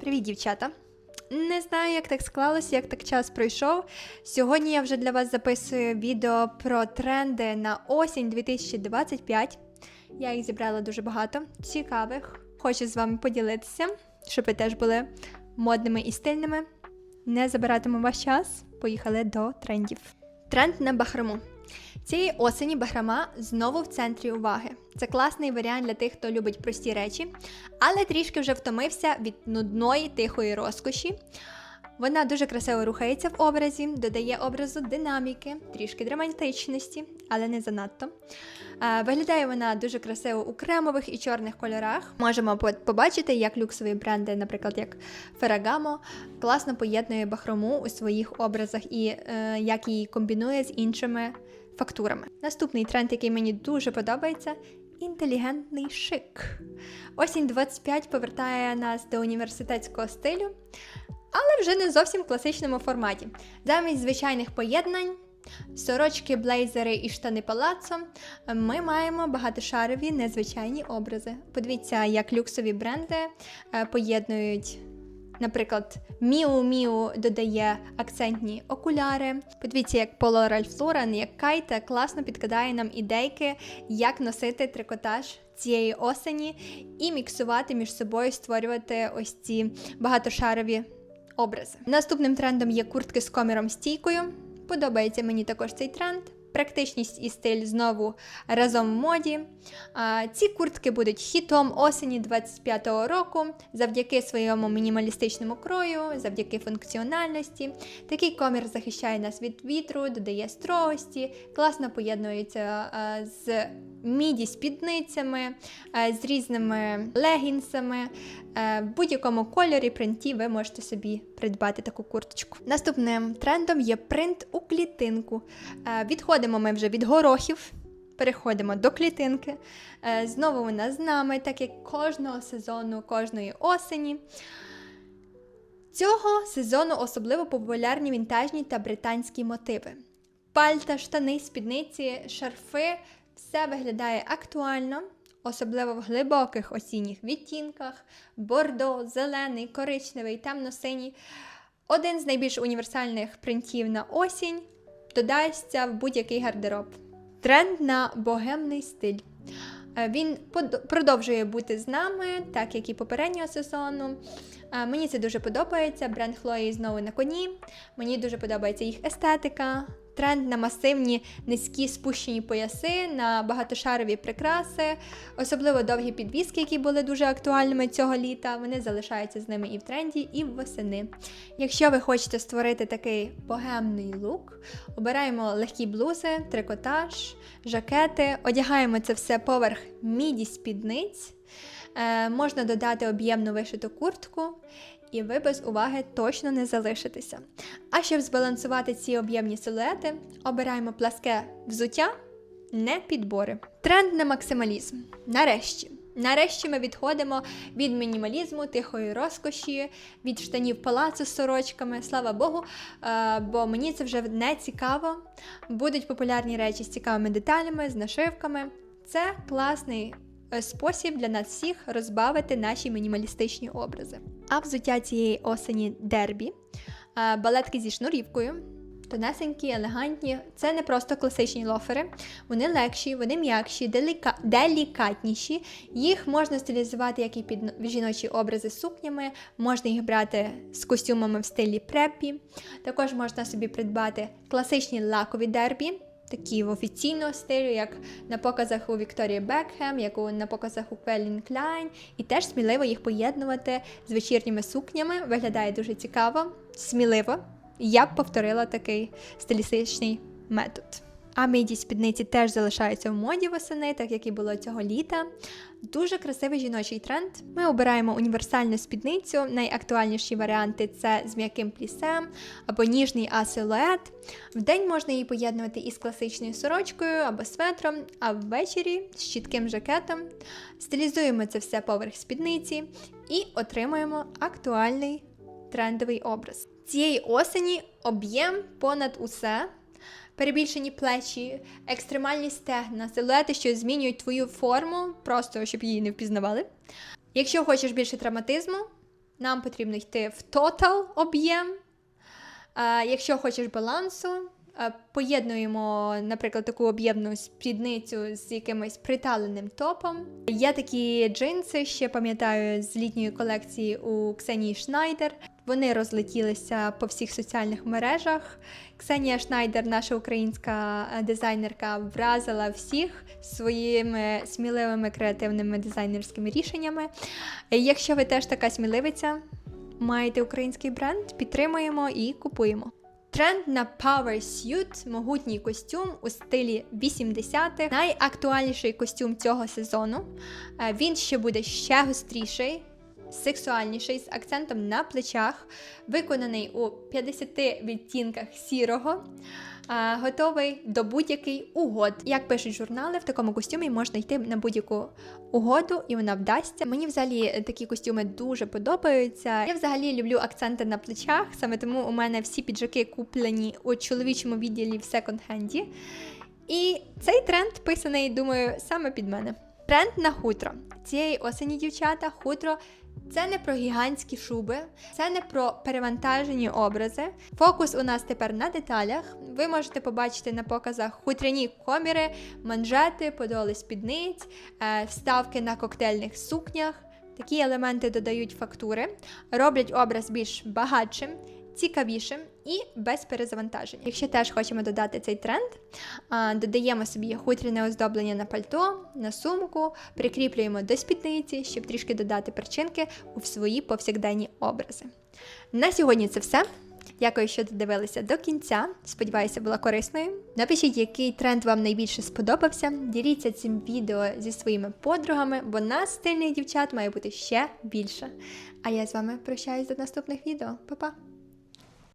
Привіт, дівчата! Не знаю, як так склалося, як так час пройшов. Сьогодні я вже для вас записую відео про тренди на осінь 2025. Я їх зібрала дуже багато, цікавих. Хочу з вами поділитися, щоб ви теж були модними і стильними. Не забиратиму ваш час. Поїхали до трендів. Тренд на бахрому. Цієї осені бахрама знову в центрі уваги. Це класний варіант для тих, хто любить прості речі, але трішки вже втомився від нудної тихої розкоші. Вона дуже красиво рухається в образі, додає образу динаміки, трішки драматичності, але не занадто. Е, Виглядає вона дуже красиво у кремових і чорних кольорах. Можемо побачити, як люксові бренди, наприклад, як Ferragamo, класно поєднує бахрому у своїх образах і е, як її комбінує з іншими фактурами. Наступний тренд, який мені дуже подобається. Інтелігентний шик. Осінь 25 повертає нас до університетського стилю, але вже не зовсім в класичному форматі. Замість звичайних поєднань, сорочки, блейзери і штани палацо, ми маємо багатошарові незвичайні образи. Подивіться, як люксові бренди е, поєднують. Наприклад, Miu Miu додає акцентні окуляри. Подивіться, як Polo Ralph Lauren, як Кайта класно підкидає нам ідейки, як носити трикотаж цієї осені і міксувати між собою, створювати ось ці багатошарові образи. Наступним трендом є куртки з коміром стійкою. Подобається мені також цей тренд. Практичність і стиль знову разом в моді. Ці куртки будуть хітом осені 25-го року завдяки своєму мінімалістичному крою, завдяки функціональності. Такий комір захищає нас від вітру, додає строгості, класно поєднується з міді спідницями, з різними легінсами. В будь-якому кольорі принті ви можете собі придбати таку курточку. Наступним трендом є принт у клітинку. Е, Відходимо ми вже від горохів. Переходимо до клітинки. Е, Знову вона з нами, так як кожного сезону, кожної осені. Цього сезону особливо популярні вінтажні та британські мотиви. Пальта, штани, спідниці, шарфи все виглядає актуально, особливо в глибоких осінніх відтінках: бордо, зелений, коричневий, темно-синій. Один з найбільш універсальних принтів на осінь додасться в будь-який гардероб. Тренд на богемний стиль. Е, Він продовжує бути з нами, так як і попереднього сезону. Е, Мені це дуже подобається. Бренд Хлої знову на коні. Мені дуже подобається їх естетика. Тренд на масивні низькі спущені пояси, на багатошарові прикраси, особливо довгі підвіски, які були дуже актуальними цього літа. Вони залишаються з ними і в тренді, і восени. Якщо ви хочете створити такий богемний лук, обираємо легкі блузи, трикотаж, жакети, одягаємо це все поверх міді спідниць. Е, можна додати об'ємну вишиту куртку, і ви без уваги точно не залишитеся. А щоб збалансувати ці об'ємні силуети, обираємо пласке взуття, не підбори. Тренд на максималізм. Нарешті. Нарешті ми відходимо від мінімалізму, тихої розкоші, від штанів палацу з сорочками. Слава Богу, е, бо мені це вже не цікаво. Будуть популярні речі з цікавими деталями, з нашивками. Це класний спосіб для нас всіх розбавити наші мінімалістичні образи. А взуття цієї осені дербі, е, балетки зі шнурівкою. Тонесенькі, елегантні. Це не просто класичні лофери. Вони легші, вони м'якші, деліка... делікатніші. Їх можна стилізувати як і під жіночі образи з сукнями, можна їх брати з костюмами в стилі преппі. Також можна собі придбати класичні лакові дербі. Такі в офіційного стилю, як на показах у Вікторії Бекхем, як на показах у Келін Кляйн, і теж сміливо їх поєднувати з вечірніми сукнями. Виглядає дуже цікаво, сміливо. Я б повторила такий стилістичний метод. А міді спідниці теж залишаються в моді восени, так як і було цього літа. Дуже красивий жіночий тренд. Ми обираємо універсальну спідницю. Найактуальніші варіанти це з м'яким плісем або ніжний асилует. Вдень можна її поєднувати із класичною сорочкою або светром, а ввечері з чітким жакетом. Стилізуємо це все поверх спідниці і отримуємо актуальний трендовий образ. Цієї осені об'єм понад усе. Перебільшені плечі, екстремальні стегна, силуети, що змінюють твою форму, просто щоб її не впізнавали. Якщо хочеш більше драматизму, нам потрібно йти в тотал об'єм. Е, Якщо хочеш балансу, е, поєднуємо, наприклад, таку об'ємну спідницю з якимось приталеним топом. Є такі джинси, ще пам'ятаю, з літньої колекції у Ксенії Шнайдер. Вони розлетілися по всіх соціальних мережах. Ксенія Шнайдер, наша українська е, дизайнерка, вразила всіх своїми сміливими креативними дизайнерськими рішеннями. Е, Якщо ви теж така сміливиця, маєте український бренд, підтримуємо і купуємо. Тренд на Power Suit – могутній костюм у стилі 80-х. Найактуальніший костюм цього сезону. Е, Він ще буде ще гостріший, сексуальніший, з акцентом на плечах, виконаний у 50 відтінках сірого. Готовий до будь-яких угод. Як пишуть журнали, в такому костюмі можна йти на будь-яку угоду, і вона вдасться. Мені взагалі такі костюми дуже подобаються. Я взагалі люблю акценти на плечах, саме тому у мене всі піджаки куплені у чоловічому відділі в секонд-хенді. І цей тренд писаний, думаю, саме під мене. Тренд на хутро. Цієї осені, дівчата, хутро це не про гігантські шуби, це не про перевантажені образи. Фокус у нас тепер на деталях. Ви можете побачити на показах хутряні коміри, манжети, подоли спідниць, е, вставки на коктейльних сукнях. Такі елементи додають фактури, роблять образ більш багатшим, цікавішим і без перезавантаження. Якщо теж хочемо додати цей тренд, додаємо собі хутряне оздоблення на пальто, на сумку, прикріплюємо до спідниці, щоб трішки додати перчинки у свої повсякденні образи. На сьогодні це все. Дякую, що додивилися до кінця. Сподіваюся, була корисною. Напишіть, який тренд вам найбільше сподобався. Діліться цим відео зі своїми подругами, бо нас стильних дівчат має бути ще більше. А я з вами прощаюсь до наступних відео. Па-па!